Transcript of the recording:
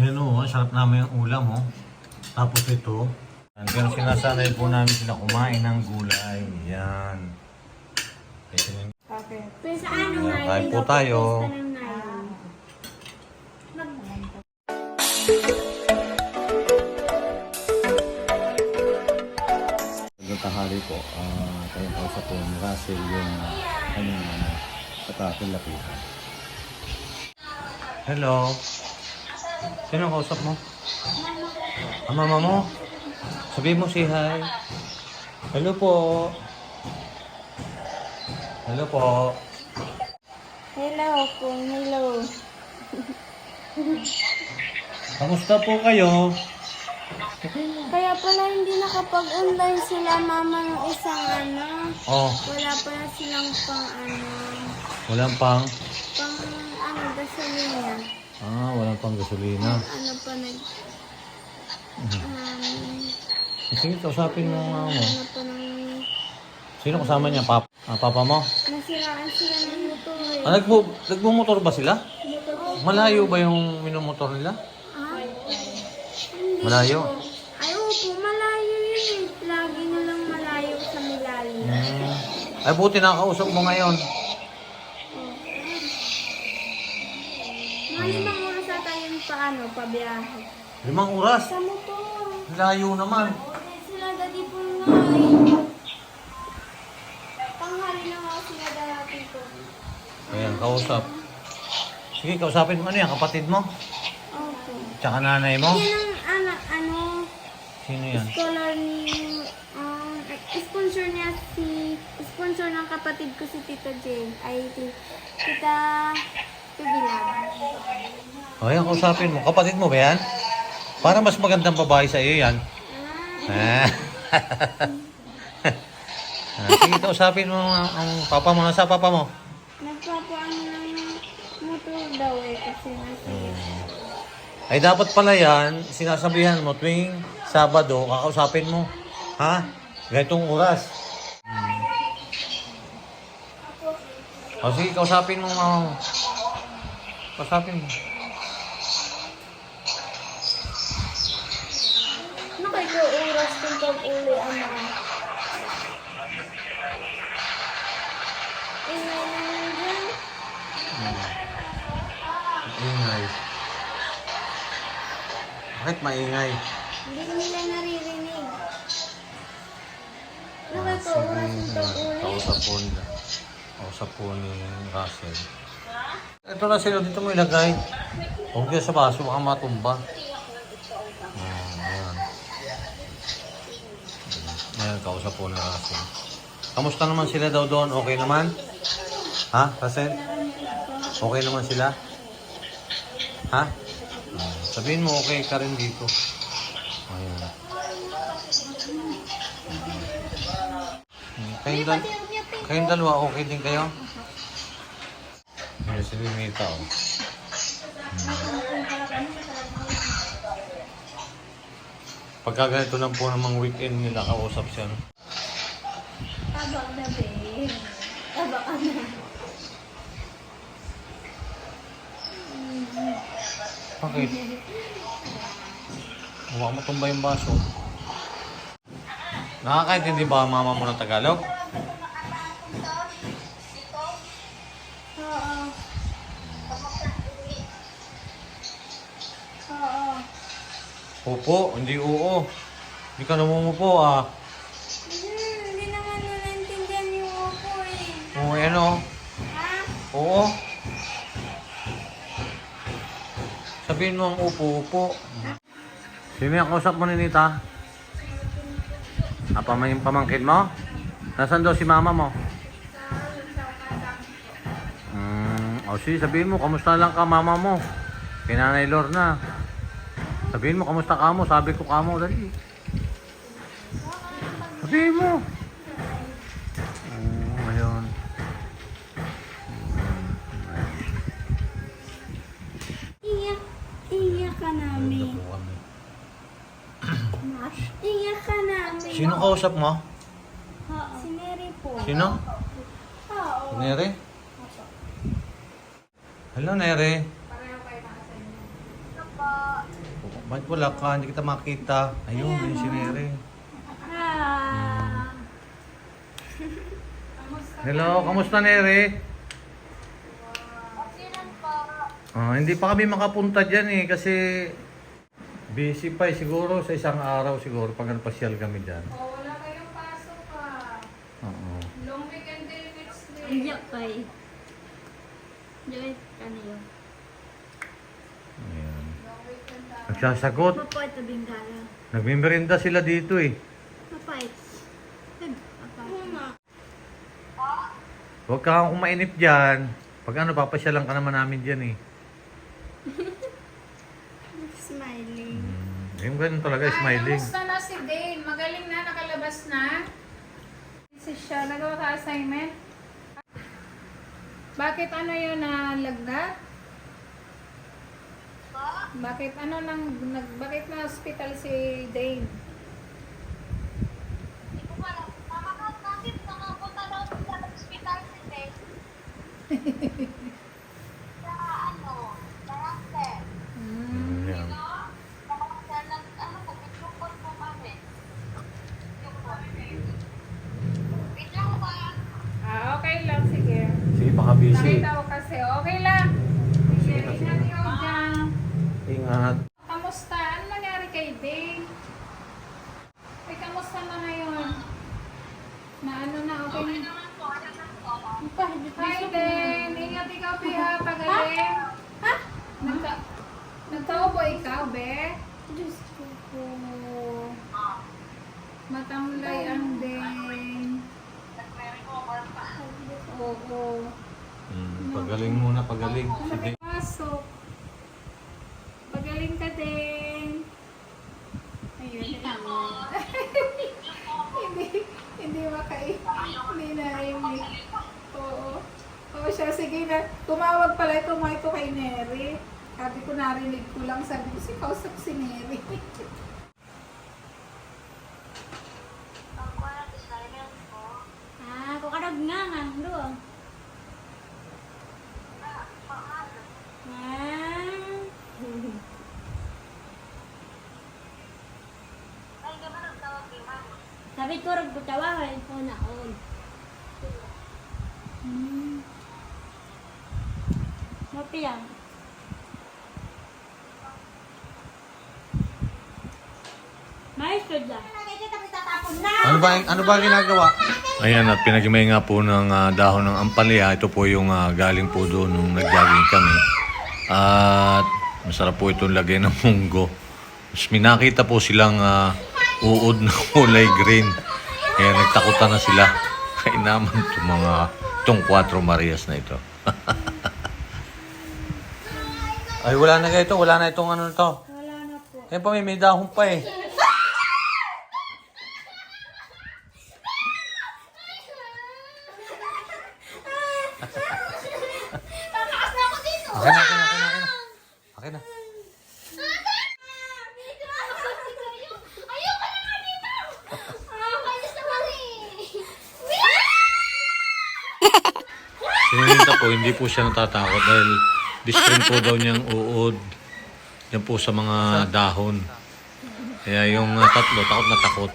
Yan o, sarap namin yung ulam o. Tapos ito. Hanggang sinasanay po namin sila kumain ng gulay. Yan. Ito yung Okay. Pero sa ano Ayan, nga, kain hindi po tayo. tanghali po. Uh, tayo po sa po ni Russell yung kanyang uh, katakil lapitan. Hello. Sino ang kausap mo? Ang mama mo? Sabi mo si hi. Hello po. Hello po. Hello, kung hello. Kamusta po kayo? Kaya pala hindi nakapag-online sila mama ng isang ano. Oh, Wala pala silang pang ano, walang pang... pang ano, gasolina. Ah, walang pang gasolina. Ano pa nag, um, Sige, kausapin mo nga mo. ano pa nang, Sino kasama niya? Papa, ah, papa mo? nasiraan sila ng motor eh. Ah, nagbu nagbumotor ba sila? Motor Malayo ba yung minumotor nila? Ah? Malayo? Ay, opo, malayo yun eh. Lagi na lang malayo sa Milalim. Hmm. Ay, buti nakakausap mo ngayon. Limang oras ata yun pa ano, pabiyahe. Limang oras. Sa motor. Layo naman. Sila dati po nga eh. Tanghali na nga sila dati po. Ayan, kausap. Sige, kausapin mo. Ano yan? Kapatid mo? Opo. Tsaka nanay mo? Yan ang anak, ano, Sino yan? scholar ni, um, sponsor niya si, sponsor ng kapatid ko si Tita Jane. Ay, ti- Tita ayan, kausapin mo. Kapatid mo ba yan? Para mas magandang babae sa iyo yan. Ah, Ah. Ah, Sige, kausapin mo ang, ang papa mo. Nasa papa mo? nagpapaano ng motor daw eh, kasi nasira. Ay dapat pala yan, sinasabihan mo tuwing Sabado, kakausapin mo. Ha? Ganitong oras. Hmm. O sige, kausapin mo mama mo. Kausapin mo. Ano kayo oras kung pag-uli ano? Ingay na yun dyan. Ingay. Bakit maingay? Hindi nila naririnig. Ano kayo Ah, oras kung pag-uli? Kausap po nila. Kausap po ni Russell. Ito na sila, dito mo ilagay. Huwag sa baso, baka matumba. Kausap po ni Russell. Kamusta naman sila daw doon? Okay naman? Ha, Russell? Okay naman sila? Ha? Sabihin mo okay ka rin dito. Ayan. Hmm, Kayong, dal kayong dalawa, okay din kayo? Ayan si Linita, oh. Pagka ganito lang po namang weekend nila, kausap siya. No? Tabak na be. Tabak ka na. Bakit? Huwag mo tumba yung baso. Nakakaintindi ba mama mo ng Tagalog? Oo. Oo. Opo, hindi oo. Hindi ka namumupo ah. Hmm, hindi naman nila naintindihan yung opo eh. Oo, ano? Ha? Oo. Sabihin mo ang upo, upo. Sino yung kausap mo ni Nita? Apa may pamangkin mo? Nasaan daw si mama mo? Hmm, o sige, sabihin mo, kamusta lang ka mama mo? Kay Nanay Lorna. Sabihin mo, kamusta ka mo? Sabi ko ka mo, dali. Sabihin mo. Oo, ayun. Iyak. Iyak ka namin. Iyak ka namin. Sino kausap mo? Si Mary po. Sino? Oo. Nere? Hello, Nere. Po? Bakit wala ka? Hindi kita makita. Ayun, yung si Nere. Ah. Hello, kamusta Nere? Ah, hindi pa kami makapunta dyan eh kasi busy pa eh siguro sa isang araw siguro pag nagpasyal kami dyan. Oh, wala kayong pasok pa. Oo. Long weekend day next day. Iyak kay. Joy, ano yun? Ayan. Nagsasagot. Mapait na bingala. Nagmimerinda sila dito eh. Mapait. Huwag kang kumainip dyan. Pag ano, papasyalan ka naman namin dyan eh. Smiling. Hmm. Yung ganun talaga, Ay, smiling. kamusta na si Dane? Magaling na, nakalabas na. Si siya, nagawa ka assignment? Bakit ano yun na lagda? Bakit ano nang nag bakit na hospital si Dane? Hindi ko alam. Mamakas natin, nakapunta daw sa hospital si Tess. sa ano, sa Rangte. Hmm, yan. Sa nag, ano po, pitrupot po kami. Yung po. Wait lang ba? Ah, okay lang, sige. Sige, baka busy. Nakita ko kasi, okay lang. Sige, ingat ikaw dyan. Ingat. Kamusta? Ano nangyari kay Dane? Ay, kamusta na ngayon? Na ano na, okay na? Hi, Dane! Ingat ikaw, Pia. Pagaling. Ha? Nagka... Nagtaubo ikaw, be? Diyos ko po. Matamlay ang Dane. Oo. Hmm, pagaling muna, pagaling. Si Dave. Pasok. Pagaling ka din. Ayun. hindi, hindi makai. Hindi na imik. Oo. Oo siya. Sige na. Tumawag pala ito mga ito kay Neri. Sabi ko narinig ko lang. Sabi ko si kausap si Neri. Ah, kukarag nga nga. Doon. Ah? Sabi ko rag butawahan ko na on. Hmm. Lang. Maestro dyan. Ano ba, ano ba ginagawa? Ayan, at pinagimay nga po ng ah, dahon ng ampalaya. Ito po yung ah, galing po doon nung nag-jogging kami. At masarap po itong lagay ng munggo. Mas minakita po silang ah, uod na kulay green. Kaya nagtakutan na sila. Kaya naman itong mga itong 4 Marias na ito. Ay, wala na kayo ito. Wala na itong ano to. Wala na po. Yan pa, may, may dahon pa eh. Akin na, akin na, akin na, akin na. Ah! Sininita po, hindi po siya natatakot dahil distrain po daw niyang uod. Yan po sa mga dahon. Kaya yung uh, tatlo, takot na takot.